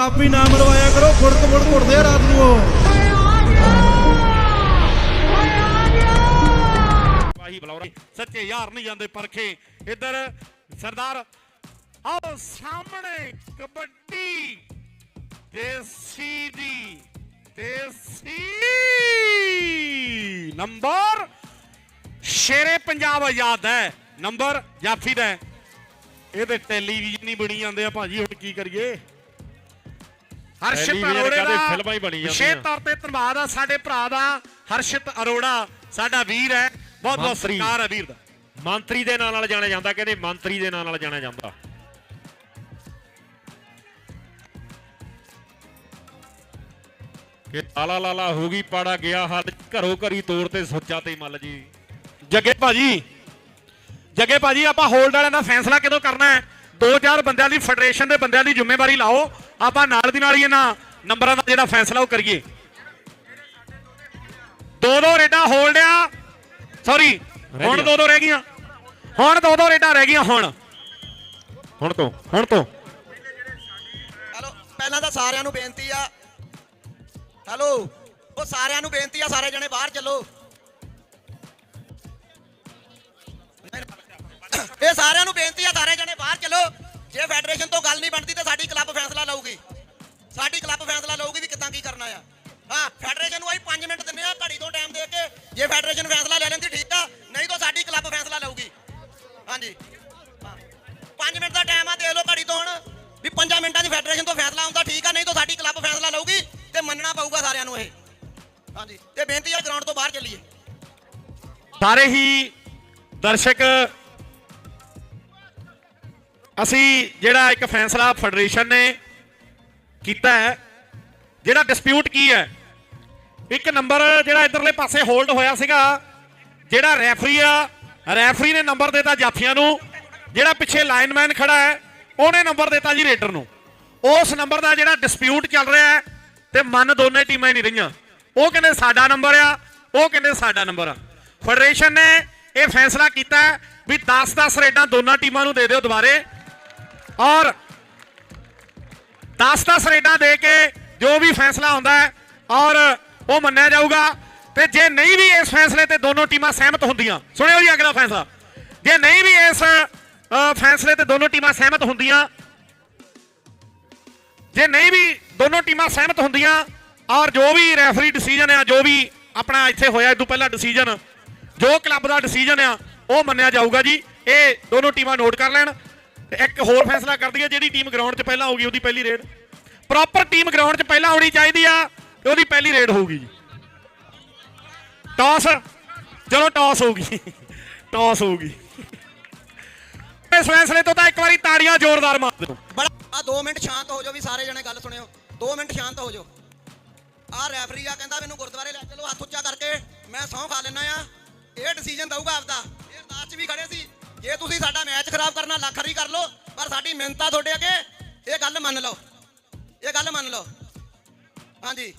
ਥਾਪੀ ਨਾ ਮਰਵਾਇਆ ਕਰੋ ਫੁੜਕ ਫੁੜਕ ਉੱਠਦੇ ਆ ਰਾਤ ਨੂੰ ਉਹ। ਪਾਹੀ ਬਲੌਰਾ, ਸੱਚੇ ਯਾਰ ਨਹੀਂ ਜਾਂਦੇ ਪਰਖੇ। ਇੱਧਰ ਸਰਦਾਰ ਆਓ ਸਾਹਮਣੇ ਕਬੱਡੀ, ਦੇਸੀ ਦੀ, ਦੇਸੀ ਨੰਬਰ। ਸ਼ੇਰੇ ਪੰਜਾਬ ਆਜ਼ਾਦ ਹੈ, ਨੰਬਰ ਜਾਫੀ ਦਾ ਹੈ। ਇਹ ਤੇ ਟੈਲੀਵਿਜ਼ਨ ਹੀ ਬਣੀ ਜਾਂਦੇ ਆ ਭਾਜੀ, ਹੁਣ ਕੀ ਕਰੀਏ? ਹਰਸ਼ਿਤ ਅਰੋੜੇ ਦਾ ਫਿਲਮਾਂ ਹੀ ਬਣੀ ਵਿਸ਼ੇਸ਼ ਜਾਂਦੀਆਂ। ਤੌਰ ਤੇ ਧੰਨਵਾਦ ਆ ਸਾਡੇ ਭਰਾ ਦਾ ਹਰਸ਼ਿਤ ਅਰੋੜਾ ਸਾਡਾ ਵੀਰ ਹੈ। ਬਹੁਤ ਬਹੁਤ। ਸਤਿਕਾਰ ਹੈ ਵੀਰ ਦਾ। ਮੰਤਰੀ ਦੇ ਨਾਂ ਨਾਲ ਜਾਣਿਆ ਜਾਂਦਾ ਕਹਿੰਦੇ ਮੰਤਰੀ ਦੇ ਨਾਂ ਨਾਲ ਜਾਣਿਆ ਜਾਂਦਾ। ਕਿ ਲਾਲਾ ਲਾਲਾ ਹੋ ਗਈ ਪਾੜਾ ਗਿਆ ਹੱਲ ਘਰੋਂ ਘਰੀ ਤੋੜ ਤੇ ਸੋਚਾ ਤੇ ਮੱਲ ਜੀ। ਜੱਗੇ ਭਾਜੀ ਜੱਗੇ ਭਾਜੀ ਆਪਾਂ ਹੋਲਡ ਵਾਲਿਆਂ ਦਾ ਫੈਸਲਾ ਕਦੋਂ ਕਰਨਾ ਹੈ? ਦੋ ਚਾਰ ਬੰਦਿਆਂ ਦੀ ਫੈਡਰੇਸ਼ਨ ਦੇ ਬੰਦਿਆਂ ਦੀ ਜ਼ਿੰਮੇਵਾਰੀ ਲਾਓ। ਆਪਾਂ ਨਾਲ ਦੀ ਨਾਲ ਹੀ ਇਹਨਾਂ ਨੰਬਰਾਂ ਦਾ ਜਿਹੜਾ ਫੈਸਲਾ ਉਹ ਕਰੀਏ। ਦੋ ਦੋ ਰੇਡਾਂ ਹੋਲਡ ਆ। ਸੌਰੀ ਹੁਣ। ਦੋ ਦੋ ਰਹਿ ਗਈਆਂ। ਹੁਣ ਦੋ ਦੋ ਰੇਡਾਂ ਰਹਿ ਗਈਆਂ ਹੁਣ। ਹੁਣ ਤੋਂ ਹੁਣ ਤੋਂ। ਹੈਲੋ ਪਹਿਲਾਂ ਤਾਂ ਸਾਰਿਆਂ ਨੂੰ ਬੇਨਤੀ ਆ। ਹੈਲੋ ਉਹ ਸਾਰਿਆਂ ਨੂੰ ਬੇਨਤੀ ਆ ਸਾਰੇ ਜਣੇ ਬਾਹਰ ਚੱਲੋ। ਇਹ ਸਾਰਿਆਂ ਨੂੰ ਬੇਨਤੀ ਆ ਸਾਰੇ ਜਣੇ ਬਾਹਰ ਚੱਲੋ। ਜੇ ਫੈਡਰੇਸ਼ਨ ਤੋਂ ਗੱਲ ਨਹੀਂ ਬਣਦੀ ਤਾਂ ਸਾਡੀ ਕਲੱਬ ਫੈਸਲਾ ਲਊਗੀ। ਸਾਡੀ ਕਲੱਬ ਫੈਸਲਾ ਲਊਗੀ ਵੀ ਕਿੱਦਾਂ ਕੀ ਕਰਨਾ ਆ। ਹਾਂ, ਫੈਡਰੇਸ਼ਨ ਨੂੰ ਅਸੀਂ 5 ਮਿੰਟ ਦਿੰਨੇ ਆ, ਘੜੀ ਤੋਂ ਟਾਈਮ ਦੇ ਕੇ ਜੇ ਫੈਡਰੇਸ਼ਨ ਫੈਸਲਾ ਲੈ ਲੈਂਦੀ ਠੀਕ ਆ, ਨਹੀਂ ਤਾਂ ਸਾਡੀ ਕਲੱਬ ਫੈਸਲਾ ਲਊਗੀ। ਹਾਂਜੀ। 5 ਮਿੰਟ ਦਾ ਟਾਈਮ ਆ ਦੇ ਲਓ ਘੜੀ ਤੋਂ ਹੁਣ, ਵੀ 5 ਮਿੰਟਾਂ 'ਚ ਫੈਡਰੇਸ਼ਨ ਤੋਂ ਫੈਸਲਾ ਆਉਂਦਾ ਠੀਕ ਆ, ਨਹੀਂ ਤਾਂ ਸਾਡੀ ਕਲੱਬ ਫੈਸਲਾ ਲਊਗੀ ਤੇ ਮੰਨਣਾ ਪਊਗਾ ਸਾਰਿਆਂ ਨੂੰ ਇਹ। ਹਾਂਜੀ, ਤੇ ਬੇਨਤੀ ਆ ਗਰਾਊਂਡ ਤੋਂ ਬਾਹਰ ਚੱਲੀਏ। ਸਾਰੇ ਹੀ ਦਰਸ਼ਕ ਅਸੀਂ ਜਿਹੜਾ ਇੱਕ ਫੈਸਲਾ ਫੈਡਰੇਸ਼ਨ ਨੇ ਕੀਤਾ ਹੈ, ਜਿਹੜਾ ਡਿਸਪਿਊਟ ਕੀ ਹੈ, ਇੱਕ ਨੰਬਰ ਜਿਹੜਾ ਇਧਰਲੇ ਪਾਸੇ ਹੋਲਡ ਹੋਇਆ ਸੀਗਾ, ਜਿਹੜਾ ਰੈਫਰੀ ਆ, ਰੈਫਰੀ ਨੇ ਨੰਬਰ ਦਿੱਤਾ ਜਾਫੀਆਂ ਨੂੰ, ਜਿਹੜਾ ਪਿੱਛੇ ਲਾਈਨਮੈਨ ਖੜਾ ਹੈ, ਉਹਨੇ ਨੰਬਰ ਦਿੱਤਾ ਜੀ ਰੇਡਰ ਨੂੰ। ਉਸ ਨੰਬਰ ਦਾ ਜਿਹੜਾ ਡਿਸਪਿਊਟ ਚੱਲ ਰਿਹਾ ਹੈ, ਤੇ ਮਨ ਦੋਨੇ ਟੀਮਾਂ ਨਹੀਂ ਰਹੀਆਂ। ਉਹ ਕਹਿੰਦੇ ਸਾਡਾ ਨੰਬਰ ਆ, ਉਹ ਕਹਿੰਦੇ ਸਾਡਾ ਨੰਬਰ ਆ। ਫੈਡਰੇਸ਼ਨ ਨੇ ਇਹ ਫੈਸਲਾ ਕੀਤਾ ਵੀ 10-10 ਰੇਡਾਂ ਦੋਨਾਂ ਟੀਮਾਂ ਨੂੰ ਦੇ ਦਿਓ ਦੁਬਾਰੇ ਔਰ 10-10 ਰੇਡਾਂ ਦੇ ਕੇ ਜੋ ਵੀ ਫੈਸਲਾ ਹੁੰਦਾ ਹੈ, ਔਰ ਉਹ ਮੰਨਿਆ ਜਾਊਗਾ। ਤੇ ਜੇ ਨਹੀਂ ਵੀ ਇਸ ਫੈਸਲੇ ਤੇ ਦੋਨੋਂ ਟੀਮਾਂ ਸਹਿਮਤ ਹੁੰਦੀਆਂ, ਸੁਣਿਓ ਜੀ ਅਗਲਾ ਫੈਸਲਾ। ਜੇ ਨਹੀਂ ਵੀ ਇਸ ਫੈਸਲੇ ਤੇ ਦੋਨੋਂ ਟੀਮਾਂ ਸਹਿਮਤ ਹੁੰਦੀਆਂ, ਜੇ ਨਹੀਂ ਵੀ ਦੋਨੋਂ ਟੀਮਾਂ ਸਹਿਮਤ ਹੁੰਦੀਆਂ, ਔਰ ਜੋ ਵੀ ਰੈਫਰੀ ਡਿਸੀਜਨ ਆ, ਜੋ ਵੀ ਆਪਣਾ ਇੱਥੇ ਹੋਇਆ, ਇਹ ਤੋਂ ਪਹਿਲਾਂ ਡਿਸੀਜਨ ਜੋ ਕਲੱਬ ਦਾ ਡਿਸੀਜਨ ਆ, ਉਹ ਮੰਨਿਆ ਜਾਊਗਾ ਜੀ। ਇਹ ਦੋਨੋਂ ਟੀਮਾਂ ਨੋਟ ਕਰ ਲੈਣ। ਇੱਕ ਹੋਰ ਫੈਸਲਾ ਕਰਦੀ ਹੈ, ਜਿਹੜੀ ਟੀਮ ਗਰਾਊਂਡ 'ਚ ਪਹਿਲਾਂ ਹੋਊਗੀ, ਉਹਦੀ ਪਹਿਲੀ ਰੇਡ ਪ੍ਰੋਪਰ ਟੀਮ ਗਰਾਊਂਡ 'ਚ ਪਹਿਲਾਂ ਹੋਣੀ ਚਾਹੀਦੀ ਆ, ਤੇ ਉਹਦੀ ਪਹਿਲੀ ਰੇਡ ਹੋਊਗੀ ਜੀ। ਟਾਸ ਚਲੋ ਟਾਸ ਹੋਊਗੀ। ਟਾਸ ਹੋਊਗੀ। ਇਸ ਫੈਸਲੇ ਤੋਂ ਤਾਂ ਇੱਕ ਵਾਰੀ ਤਾੜੀਆਂ ਜ਼ੋਰਦਾਰ ਮਾਰ ਦਿਓ। ਬੜਾ ਆ 2 ਮਿੰਟ ਸ਼ਾਂਤ ਹੋ ਜਾਓ ਵੀ ਸਾਰੇ ਜਣੇ ਗੱਲ ਸੁਣਿਓ। 2 ਮਿੰਟ ਸ਼ਾਂਤ ਹੋ ਜਾਓ। ਆ ਰੈਫਰੀ ਆ, ਕਹਿੰਦਾ ਮੈਨੂੰ ਗੁਰਦੁਆਰੇ ਲੈ ਚਲੋ, ਹੱਥ ਉੱਚਾ ਕਰਕੇ ਮੈਂ ਸਹੁੰ ਖਾ ਲੈਣਾ ਆ। ਇਹ ਡਿਸੀਜਨ ਦਊਗਾ ਆਪਦਾ। ਇਹ ਅਰਦਾਸ 'ਚ ਵੀ ਖੜੇ ਸੀ। ਜੇ ਤੁਸੀਂ ਸਾਡਾ ਮੈਚ ਖਰਾਬ ਕਰਨਾ, ਲੱਖ ਰੀ ਕਰ ਲਓ, ਪਰ ਸਾਡੀ ਮਿਹਨਤਾਂ ਤੁਹਾਡੇ ਅੱਗੇ, ਇਹ ਗੱਲ ਮੰਨ ਲਓ। ਇਹ ਗੱਲ ਮੰਨ ਲਓ। ਹਾਂਜੀ।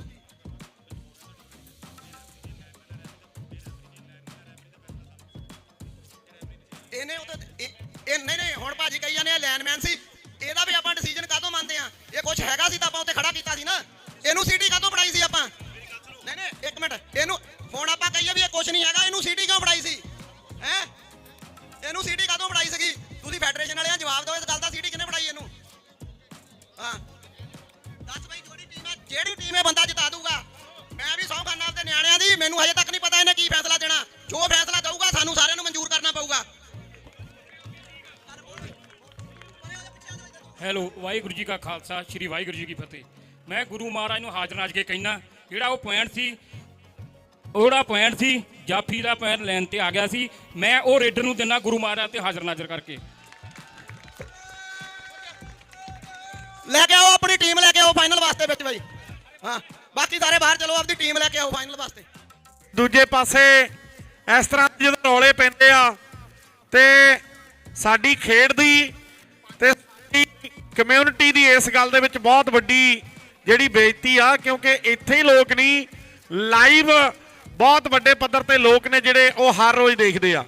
ਇਹਨੇ ਉਹ ਇਹ ਨਹੀਂ ਨਹੀਂ, ਹੁਣ ਭਾਜੀ ਕਹੀ ਜਾਂਦੇ ਆ, ਲੈਨਮੈਨ ਸੀ। ਹੈਲੋ ਵਾਹਿਗੁਰੂ ਜੀ ਕਾ ਖਾਲਸਾ ਸ੍ਰੀ ਵਾਹਿਗੁਰੂ ਜੀ ਕੀ ਫਤਿਹ। ਮੈਂ ਗੁਰੂ ਮਹਾਰਾਜ ਨੂੰ ਹਾਜ਼ਰ ਨਾਜ ਕੇ ਕਹਿਣਾ ਜਿਹੜਾ ਉਹ ਪੁਆਇੰਟ ਸੀ ਉਹੜਾ ਪੁਆਇੰਟ ਸੀ ਜਾਫੀ ਦਾ ਪੁਆਇੰਟ ਲੈਣ ਤੇ ਆ ਗਿਆ ਸੀ। ਮੈਂ ਉਹ ਰੇਡਰ ਨੂੰ ਦਿਨਾ ਗੁਰੂ ਮਹਾਰਾਜ ਤੇ ਹਾਜ਼ਰ ਨਾਜ਼ਰ ਕਰਕੇ। ਲੈ ਕੇ ਆਓ ਆਪਣੀ ਟੀਮ ਲੈ ਕੇ ਆਓ ਫਾਈਨਲ ਵਾਸਤੇ ਵਿੱਚ ਬਾਈ। ਹਾਂ ਬਾਕੀ ਸਾਰੇ ਬਾਹਰ ਚਲੋ ਆਪਣੀ ਟੀਮ ਲੈ ਕੇ ਆਓ ਫਾਈਨਲ ਵਾਸਤੇ। ਦੂਜੇ ਪਾਸੇ ਇਸ ਤਰ੍ਹਾਂ ਜਦੋਂ ਰੌਲੇ ਪੈਂਦੇ ਆ ਤੇ ਸਾਡੀ ਖੇਡ ਦੀ ਤੇ ਕਮਿਊਨਿਟੀ ਦੀ ਇਸ ਗੱਲ ਦੇ ਵਿੱਚ ਬਹੁਤ ਵੱਡੀ ਜਿਹੜੀ ਬੇਇੱਜ਼ਤੀ ਆ, ਕਿਉਂਕਿ ਇੱਥੇ ਹੀ ਲੋਕ ਨਹੀਂ, ਲਾਈਵ ਬਹੁਤ ਵੱਡੇ ਪੱਧਰ ਤੇ ਲੋਕ ਨੇ ਜਿਹੜੇ ਉਹ ਹਰ ਰੋਜ਼ ਦੇਖਦੇ ਆ।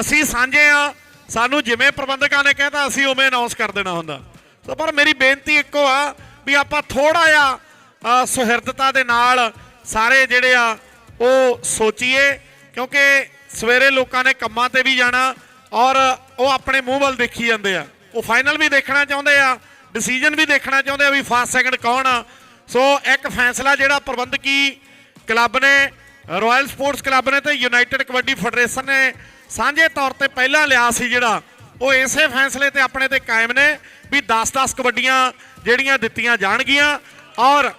ਅਸੀਂ ਸਾਂਝੇ ਆ, ਸਾਨੂੰ ਜਿਵੇਂ ਪ੍ਰਬੰਧਕਾਂ ਨੇ ਕਹਿਤਾ, ਅਸੀਂ ਉਵੇਂ ਅਨਾਉਂਸ ਕਰ ਦੇਣਾ ਹੁੰਦਾ। ਸੋ ਪਰ ਮੇਰੀ ਬੇਨਤੀ ਇੱਕੋ ਆ ਵੀ ਆਪਾਂ ਥੋੜਾ ਜਿਹਾ ਸੁਹਿਰਦਤਾ ਦੇ ਨਾਲ ਸਾਰੇ ਜਿਹੜੇ ਆ, ਉਹ ਸੋਚੀਏ, ਕਿਉਂਕਿ ਸਵੇਰੇ ਲੋਕਾਂ ਨੇ ਕੰਮਾਂ ਤੇ ਵੀ ਜਾਣਾ ਔਰ ਉਹ ਆਪਣੇ ਮੂੰਹ ਵੱਲ ਦੇਖੀ ਜਾਂਦੇ ਆ। ਉਹ ਫਾਈਨਲ ਵੀ ਦੇਖਣਾ ਚਾਹੁੰਦੇ ਆ ਡਿਸੀਜਨ ਵੀ ਦੇਖਣਾ ਚਾਹੁੰਦੇ ਆ ਵੀ ਫਸਟ ਸੈਕਿੰਡ ਕੌਣ ਆ। ਸੋ ਇੱਕ ਫੈਸਲਾ ਜਿਹੜਾ ਪ੍ਰਬੰਧਕੀ ਕਲੱਬ ਨੇ ਰਾਇਲ ਸਪੋਰਟਸ ਕਲੱਬ ਨੇ ਤੇ ਯੂਨਾਈਟਿਡ ਕਬੱਡੀ ਫੈਡਰੇਸ਼ਨ ਨੇ ਸਾਂਝੇ ਤੌਰ ਤੇ ਪਹਿਲਾਂ ਲਿਆ ਸੀ ਜਿਹੜਾ, ਉਹ ਇਸੇ ਫੈਸਲੇ ਤੇ ਆਪਣੇ ਤੇ ਕਾਇਮ ਨੇ ਵੀ 10-10 ਕਬੱਡੀਆਂ ਜਿਹੜੀਆਂ ਦਿੱਤੀਆਂ ਜਾਣਗੀਆਂ। ਔਰ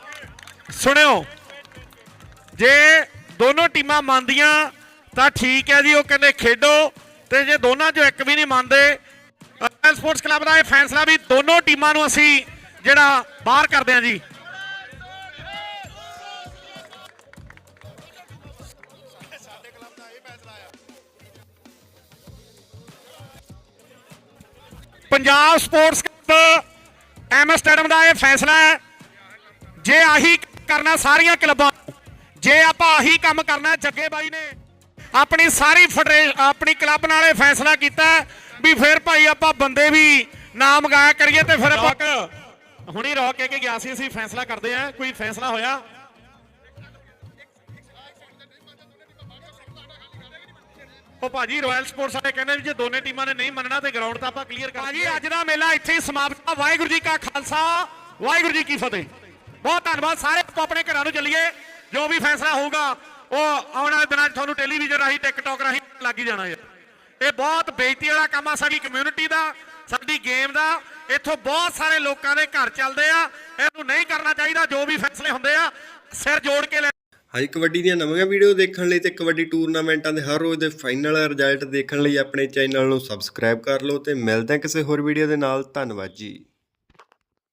ਸੁਣਿਓ, ਜੇ ਦੋਨੋਂ ਟੀਮਾਂ ਮੰਨਦੀਆਂ ਤਾਂ ਠੀਕ ਹੈ ਜੀ, ਉਹ ਕਹਿੰਦੇ ਖੇਡੋ, ਤੇ ਜੇ ਦੋਨਾਂ ਚੋਂ ਇੱਕ ਵੀ ਨਹੀਂ ਮੰਨਦੇ ਸਪੋਰਟਸ ਕਲੱਬ ਦਾ ਇਹ ਫੈਸਲਾ ਵੀ ਦੋਨੋਂ ਟੀਮਾਂ ਨੂੰ ਅਸੀਂ ਜਿਹੜਾ ਬਾਹਰ ਕਰਦੇ ਹਾਂ ਜੀ। Punjab sports club MS stadium ਦਾ ਇਹ ਫੈਸਲਾ ਹੈ। ਜੇ ਆਹੀ ਕਰਨਾ ਸਾਰੀਆਂ ਕਲੱਬਾਂ ਜੇ ਆਪਾਂ ਆਹੀ ਕੰਮ ਕਰਨਾ ਜੱਗੇ ਬਾਈ ਨੇ ਆਪਣੀ ਸਾਰੀ ਫੈਡਰੇ ਆਪਣੀ ਕਲੱਬ ਨਾਲ ਇਹ ਫੈਸਲਾ ਕੀਤਾ ਵੀ ਫਿਰ ਭਾਈ ਆਪਾਂ ਬੰਦੇ ਵੀ ਨਾਮ ਗਾਇਆ ਕਰੀਏ ਤੇ ਫਿਰ ਆਪਾਂ ਹੁਣੀ ਰੌਕ ਕੇ ਗਿਆ ਸੀ ਅਸੀਂ ਫੈਸਲਾ ਕਰਦੇ ਆ ਕੋਈ ਫੈਸਲਾ ਹੋਇਆ? ਉਹ ਭਾਜੀ ਰਾਇਲ ਸਪੋਰਟਸ ਵਾਲੇ ਕਹਿੰਦੇ ਜੇ ਦੋਨੇ ਟੀਮਾਂ ਨੇ ਨਹੀਂ ਮੰਨਣਾ ਤੇ ਗਰਾਊਂਡ ਤਾਂ ਆਪਾਂ ਕਲੀਅਰ ਕਰ ਭਾਜੀ ਅੱਜ ਦਾ ਮੇਲਾ ਇੱਥੇ ਹੀ ਸਮਾਪਤ ਵਾਹਿਗੁਰੂ ਜੀ ਕਾ ਖਾਲਸਾ ਵਾਹਿਗੁਰੂ ਜੀ ਕੀ ਫਤਿਹ। ਬਹੁਤ ਧੰਨਵਾਦ ਸਾਰੇ ਆਪੋ ਆਪਣੇ ਘਰਾਂ ਨੂੰ ਚੱਲੀਏ। ਜੋ ਵੀ ਫੈਸਲਾ ਹੋਊਗਾ ਉਹ ਆਉਣ ਵਾਲੇ ਦਿਨਾਂ 'ਚ ਤੁਹਾਨੂੰ ਟੈਲੀਵਿਜ਼ਨ ਰਾਹੀਂ ਟਿਕਟੌਕ ਰਾਹੀਂ ਲੱਗ ਹੀ ਜਾਣਾ ਯਾਰ ਇਹ ਬਹੁਤ ਬੇਇੱਜ਼ਤੀ ਵਾਲਾ ਕੰਮ ਆ ਸਾਡੀ ਕਮਿਊਨਿਟੀ ਦਾ, ਸਾਡੀ ਗੇਮ ਦਾ। ਇੱਥੋਂ ਬਹੁਤ ਸਾਰੇ ਲੋਕਾਂ ਦੇ ਘਰ ਚੱਲਦੇ ਆ। ਇਹਨੂੰ ਨਹੀਂ ਕਰਨਾ ਚਾਹੀਦਾ, ਜੋ ਵੀ ਫੈਸਲੇ ਹੁੰਦੇ ਆ, ਸਿਰ ਜੋੜ ਕੇ ਲੈ ਹਾਈ ਕਬੱਡੀ ਦੀਆਂ ਨਵੀਆਂ ਵੀਡੀਓ ਦੇਖਣ ਲਈ ਤੇ ਕਬੱਡੀ ਟੂਰਨਾਮੈਂਟਾਂ ਦੇ ਹਰ ਰੋਜ਼ ਦੇ ਫਾਈਨਲ ਰਿਜ਼ਲਟ ਦੇਖਣ ਲਈ ਆਪਣੇ ਚੈਨਲ ਨੂੰ ਸਬਸਕ੍ਰਾਈਬ ਕਰ ਲਓ ਤੇ ਮਿਲਦੇ ਹਾਂ ਕਿਸੇ ਹੋਰ ਵੀਡੀਓ ਦੇ ਨਾਲ। ਧੰਨਵਾਦ ਜੀ।